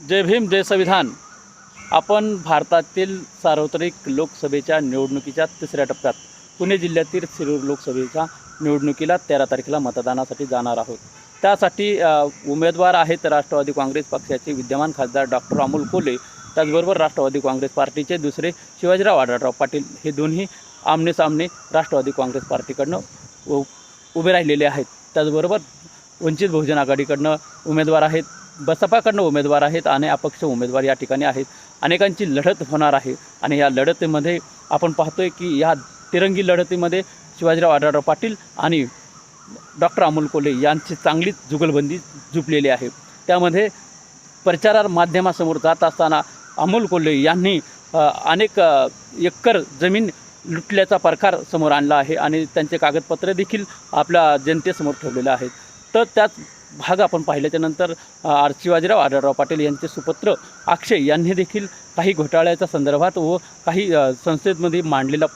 जय भीम जय संविधान. आपण भारतातील सार्वत्रिक लोकसभेच्या निवडणुकीच्या तिसऱ्या टप्प्यात पुणे जिल्ह्यातील शिरूर लोकसभेच्या निवडणुकीला तेरा तारखेला मतदानासाठी जाणार आहोत. त्यासाठी उमेदवार आहेत राष्ट्रवादी काँग्रेस पक्षाचे विद्यमान खासदार डॉक्टर अमोल कोले त्याचबरोबर राष्ट्रवादी काँग्रेस पार्टीचे दुसरे शिवाजीराव आढळराव पाटील हे दोन्ही आमनेसामने राष्ट्रवादी काँग्रेस पार्टीकडनं उ- उभे राहिलेले आहेत. त्याचबरोबर वंचित बहुजन आघाडीकडनं उमेदवार आहेत बसपाकडनं उमेदवार आहेत आणि अपक्ष उमेदवार या ठिकाणी आहेत. अनेकांची लढत होणार आहे. आणि या लढतीमध्ये आपण पाहतोय की या तिरंगी लढतीमध्ये शिवाजीराव आढळराव पाटील आणि डॉक्टर अमोल कोल्हे यांची चांगलीच जुगलबंदी जुपलेली आहे. त्यामध्ये प्रचार माध्यमासमोर जात असताना अमोल कोल्हे यांनी अनेक एकर जमीन लुटल्याचा प्रकार समोर आणला आहे आणि त्यांचे कागदपत्रे देखील आपल्या जनतेसमोर ठेवलेले आहेत. तर त्याच भाग आपण पाहिल्याच्यानंतर अ, आर शिवाजीराव आढळराव पाटील यांचे सुपुत्र अक्षय यांनी देखील काही घोटाळ्याच्या संदर्भात व काही संस्थेमध्ये मांडलेला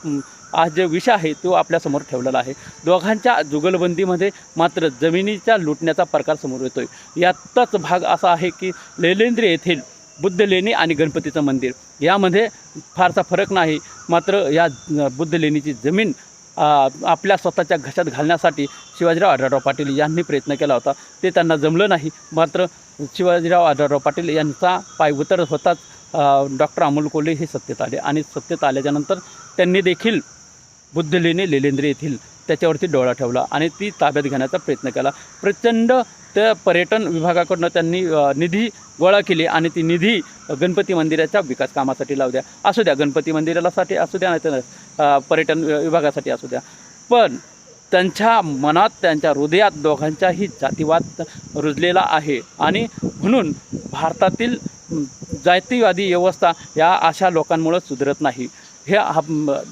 आज जे विषय आहे तो आपल्यासमोर ठेवलेला आहे. दोघांच्या जुगलबंदीमध्ये मात्र जमिनीच्या लुटण्याचा प्रकार समोर येतोय. याचाच भाग असा आहे की लेलेंद्र येथील बुद्ध लेणी आणि गणपतीचं मंदिर. यामध्ये फारसा फरक नाही. मात्र या बुद्ध लेणीची जमीन आपल्या स्वतःच्या घशात घालण्यासाठी शिवाजीराव आढळराव पाटील यांनी प्रयत्न केला होता. ते त्यांना जमलं नाही. मात्र शिवाजीराव आढळराव पाटील यांचा पाय उतर होताच डॉक्टर अमोल कोल्हे हे सत्तेत आले आणि सत्तेत आल्याच्यानंतर त्यांनी देखील बुद्धलीने लेणी येथील त्याच्यावरती डोळा ठेवला आणि ती ताब्यात घेण्याचा प्रयत्न केला. प्रचंड त्या पर्यटन विभागाकडनं त्यांनी निधी गोळा केली आणि ती निधी गणपती मंदिराच्या विकास कामासाठी लावू द्या. असू द्या गणपती मंदिरासाठी असू द्या नाही तर पर्यटन विभागासाठी असू द्या. पण त्यांच्या मनात त्यांच्या हृदयात दोघांचाही जातीवाद रुजलेला आहे. आणि म्हणून भारतातील जातीवादी व्यवस्था या अशा लोकांमुळं सुधरत नाही. हे हा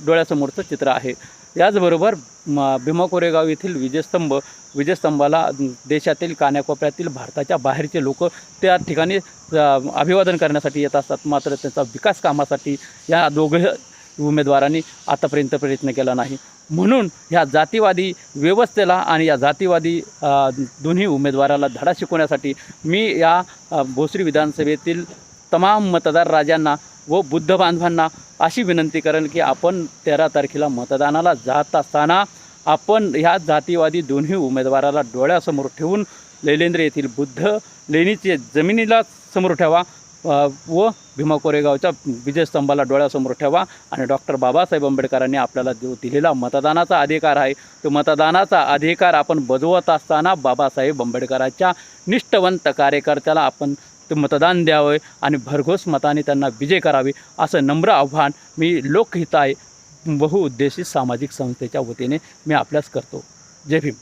डोळ्यासमोरचं चित्र आहे. याचबरोबर म, भीमा कोरेगाव येथील विजयस्तंभ विजयस्तंभाला देशातील कानाकोपऱ्यातील भारताच्या बाहेरचे लोक त्या ठिकाणी अभिवादन करण्यासाठी येत असतात. मात्र त्याचा विकास कामासाठी या दोघं उमेदवारांनी आतापर्यंत प्रयत्न केला नाही. म्हणून ह्या जातीवादी व्यवस्थेला आणि या जातीवादी दोन्ही उमेदवाराला धडा शिकवण्यासाठी मी या भोसरी विधानसभेतील तमाम मतदार राजांना व बुद्ध बांधवांना अशी विनंती करेन की आपण तेरा तारखेला मतदानाला जात असताना आपण ह्या जातीवादी दोन्ही उमेदवाराला डोळ्यासमोर ठेवून लैलेंद्र येथील बुद्ध लेणीचे जमिनीला समोर ठेवा व भीमा कोरेगावच्या विजयस्तंभाला डोळ्यासमोर ठेवा आणि डॉक्टर बाबासाहेब आंबेडकरांनी आपल्याला देऊ दिलेला मतदानाचा अधिकार आहे. तो मतदानाचा अधिकार आपण बजवत असताना बाबासाहेब आंबेडकरांच्या निष्ठवंत कार्यकर्त्याला आपण ते मतदान द्यावे आणि भरघोस मताने त्यांना विजय करावे असं नम्र आव्हान मी लोकहिताय बहुउद्देशी सामाजिक संस्थेच्या वतीने मी आपल्यास करतो. जय भीम.